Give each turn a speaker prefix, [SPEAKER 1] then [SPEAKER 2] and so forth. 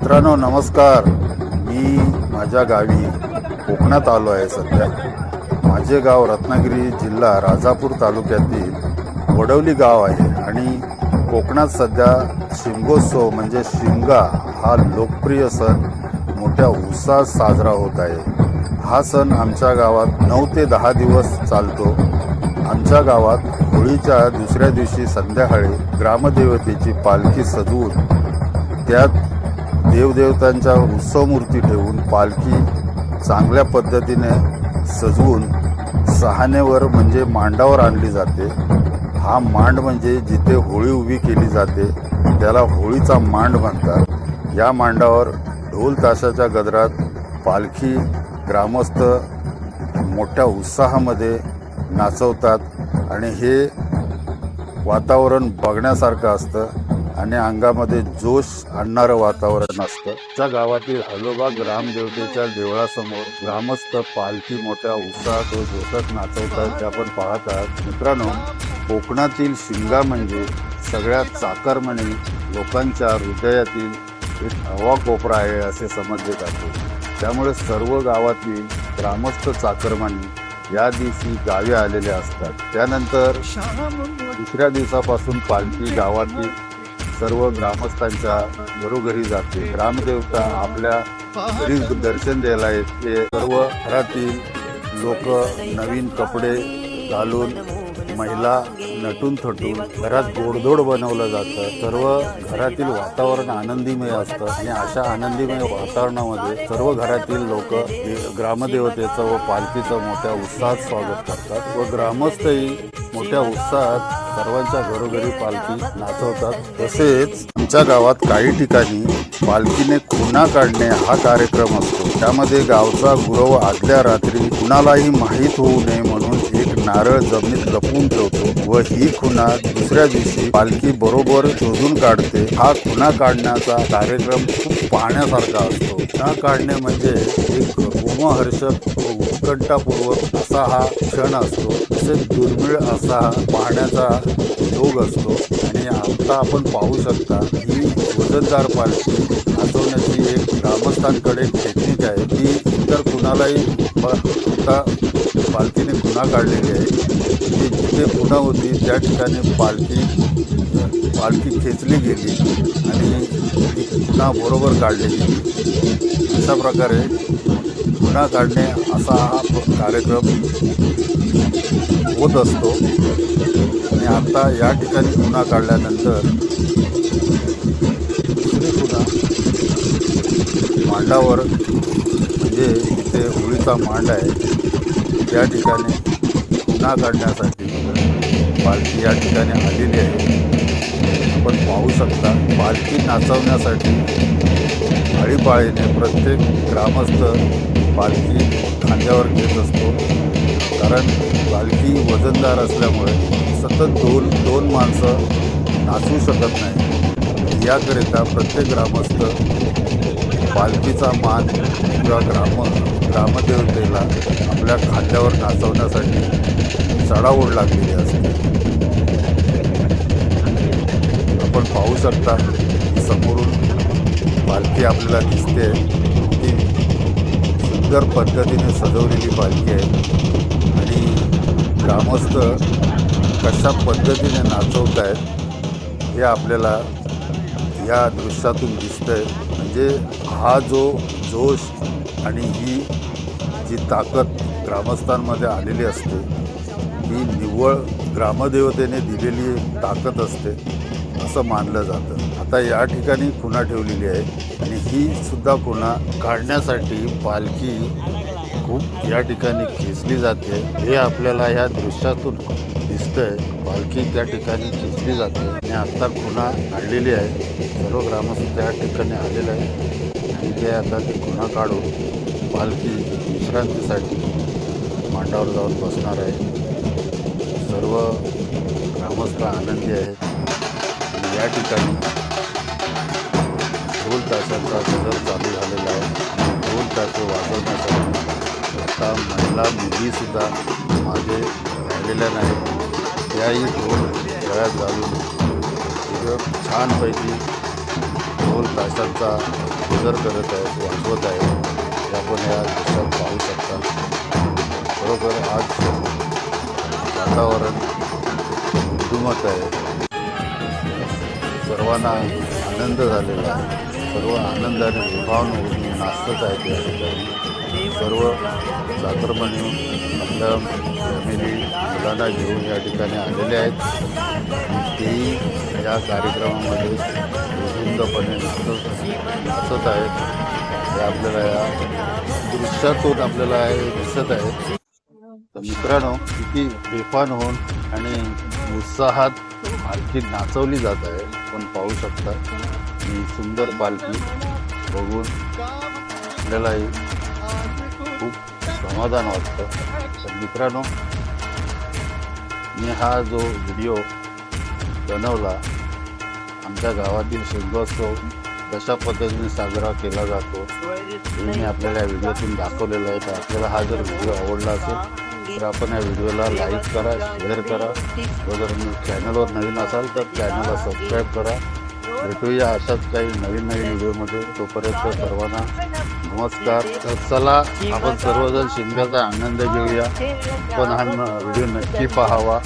[SPEAKER 1] मित्रांनो नमस्कार. मी माझ्या गावी कोकणात आलो आहे सध्या. माझे गाव रत्नागिरी जिल्हा राजापूर तालुक्यातील वडवली गाव आहे आणि कोकणात सध्या शिमगोत्सव म्हणजे शिमगा हा लोकप्रिय सण मोठ्या उत्साहात साजरा होत आहे. हा सण आमच्या गावात नऊ ते दहा दिवस चालतो. आमच्या गावात होळीच्या दुसऱ्या दिवशी संध्याकाळी ग्रामदेवतेची पालखी सजवून त्यात देवदेवतांच्या उत्सव मूर्ती ठेवून पालखी चांगल्या पद्धतीने सजवून सहानेवर म्हणजे मांडावर आणली जाते. हा मांड म्हणजे जिथे होळी उभी केली जाते त्याला होळीचा मांड म्हणतात. या मांडावर ढोल ताशाच्या गजरात पालखी ग्रामस्थ मोठ्या उत्साहामध्ये नाचवतात. आणि हे वातावरण बघण्यासारखं असतं. आणि अंगामध्ये जोश आणणारं वातावरण असतं. त्या गावातील हलोबा ग्रामदेवतेच्या देवळासमोर ग्रामस्थ पालखी मोठ्या उत्साहात व जोशात नाचवतात ते आपण पाहत आहात. मित्रांनो कोकणातील शिमगा म्हणजे सगळ्यात चाकरमणी लोकांच्या हृदयातील एक हवा कोपरा आहे असे समजले जाते. त्यामुळे सर्व गावातील ग्रामस्थ चाकरमानी या दिवशी गावी आलेले असतात. त्यानंतर दुसऱ्या दिवसापासून पालखी गावातील सर्व ग्रामस्थांच्या घरोघरी जाते. ग्रामदेवता आपल्या घरी दर्शन द्यायला येते. सर्व घरातील लोक नवीन कपडे घालून महिला नटून थटून घरात गोडधोड बनवलं जातं. सर्व घरातील वातावरण आनंदीमय असतं आणि अशा आनंदीमय वातावरणामध्ये सर्व घरातील लोक ग्रामदेवतेचं व पालखीचं मोठ्या उत्साहात स्वागत करतात. व ग्रामस्थही मोठ्या उत्साहात सर्वांच्या घरोघरी पालखी नाचवतात. तसेच आमच्या गावात काही ठिकाणी पालखीने खुणा काढणे हा कार्यक्रम असतो. त्यामध्ये गावचा गुरव आदल्या रात्री कुणालाही माहीत होऊ नये म्हणून एक नारळ जमिनीत लपवून ठेवतो व ही खुणा दुसऱ्या दिवशी पालखी बरोबर शोधून काढते. हा खुणा काढण्याचा कार्यक्रम खूप पाहण्यासारखा असतो. खुणा काढणे म्हणजे एक उमहर्षक उत्कंठापूर्वक असा हा क्षण असतो. तसेच दुर्मिळ असा हा पाहण्याचा योग असतो. आणि आता आपण पाहू शकता ही वजनदार पालखी नाचवण्याची एक ग्रामस्थांकडे टेक्निक आहे. ती इतर कुणालाही आता पालखीने खुणा काढलेली आहे. ती जिथे खुणा होती त्या ठिकाणी पालखी पालखी खेचली गेली आणि ती खुणा बरोबर काढली गेली अशा प्रकारे खुणा काढणे असा हा कार्यक्रम होत असतो. आणि आता या ठिकाणी खुणा काढल्यानंतर दुसरी खुणा मांडावर म्हणजे इथे होळीचा मांड आहे त्या ठिकाणी खुणा काढण्यासाठी पालखी या ठिकाणी आलेली आहे. आपण पाहू शकता पालखी नाचवण्यासाठी आळीपाळीने प्रत्येक ग्रामस्थ पालखी खांद्यावर घेत असतो. कारण पालखी वजनदार असल्यामुळे सतत दोन दोन माणसं नाचू शकत नाही. याकरिता प्रत्येक ग्रामस्थ पालखीचा मान किंवा ग्राम ग्रामदेवतेला आपल्या खांद्यावर नाचवण्यासाठी चढाओढ लागलेली असते. आपण पाहू शकता समोरून पालखी आपल्याला दिसते सुंदर पद्धतीने सजवलेली पालखी आहे. आणि ग्रामस्थ कशा पद्धतीने नाचवत आहेत हे आपल्याला या दृश्यातून दिसतं आहे म्हणजे हा जो जोश आणि ही जी ताकद ग्रामस्थांमध्ये आलेली असते ही निव्वळ ग्रामदेवतेने दिलेली ताकद असते असं मानलं जातं. आता या ठिकाणी खुणा ठेवलेली आहे. आणि ही सुद्धा काढण्यासाठी पालखी खूप या ठिकाणी खेचली जाते. हे आपल्याला या दृश्यातून दिसतंय. पालखी त्या ठिकाणी खेचली जाते. आणि आत्ता खुणा काढलेली आहे. सर्व ग्रामस्थ त्या ठिकाणी आलेलं आहे आणि ते आता ते खुणा काढून पालखी विश्रांतीसाठी मांडावर जाऊन बसणार आहे. सर्व ग्रामस्थ आनंदी आहेत. या ठिकाणी ढोल तासाचा गजर चालू झालेला आहे. आणि ढोल ताशे वाजवण्यासाठी आता महिला मुलीसुद्धा मागे राहिलेल्या नाहीत. त्याही ढोल गळ्यात घालून इथं छानपैकी ढोल ताशांचा गजर करत आहेत वाजवत आहेत. ते आपण या दृश्यात पाहू शकता. बरोबर आज वातावरण धुमत आहे. सर्वांना आनंद झालेला आहे. सर्व आनंदाने विभावून होऊन नाचत आहे त्या ठिकाणी. सर्व चाकरमानी आपल्या फॅमिली मुलांना घेऊन या ठिकाणी आलेले आहेत. तेही या कार्यक्रमामध्ये आनंदपणे नाचत नाचत आहेत. हे आपल्याला या दृश्यातून आपल्याला हे दिसत आहे. तर मित्रांनो किती बेफान होऊन आणि उत्साहात मालकी नाचवली जात आहे. आपण पाहू शकता ही सुंदर पालखी बघून आपल्यालाही खूप समाधान वाटतं. तर मित्रांनो मी हा जो व्हिडिओ बनवला आमच्या गावातील शिमगोत्सव कशा पद्धतीने साजरा केला जातो हे मी आपल्याला या व्हिडिओतून दाखवलेलं आहे. तर आपल्याला हा जर व्हिडिओ आवडला असेल तर आपण या व्हिडिओला लाईक करा शेअर करा. व जर चॅनलवर नवीन असाल तर चॅनलला सबस्क्राईब करा. भेटूया अशाच काही नवीन नवीन व्हिडिओमध्ये. तोपर्यंत सर्वांना नमस्कार. तर चला आपण सर्वजण शिमग्याचा आनंद घेऊया. पण हा व्हिडिओ नक्की पाहावा.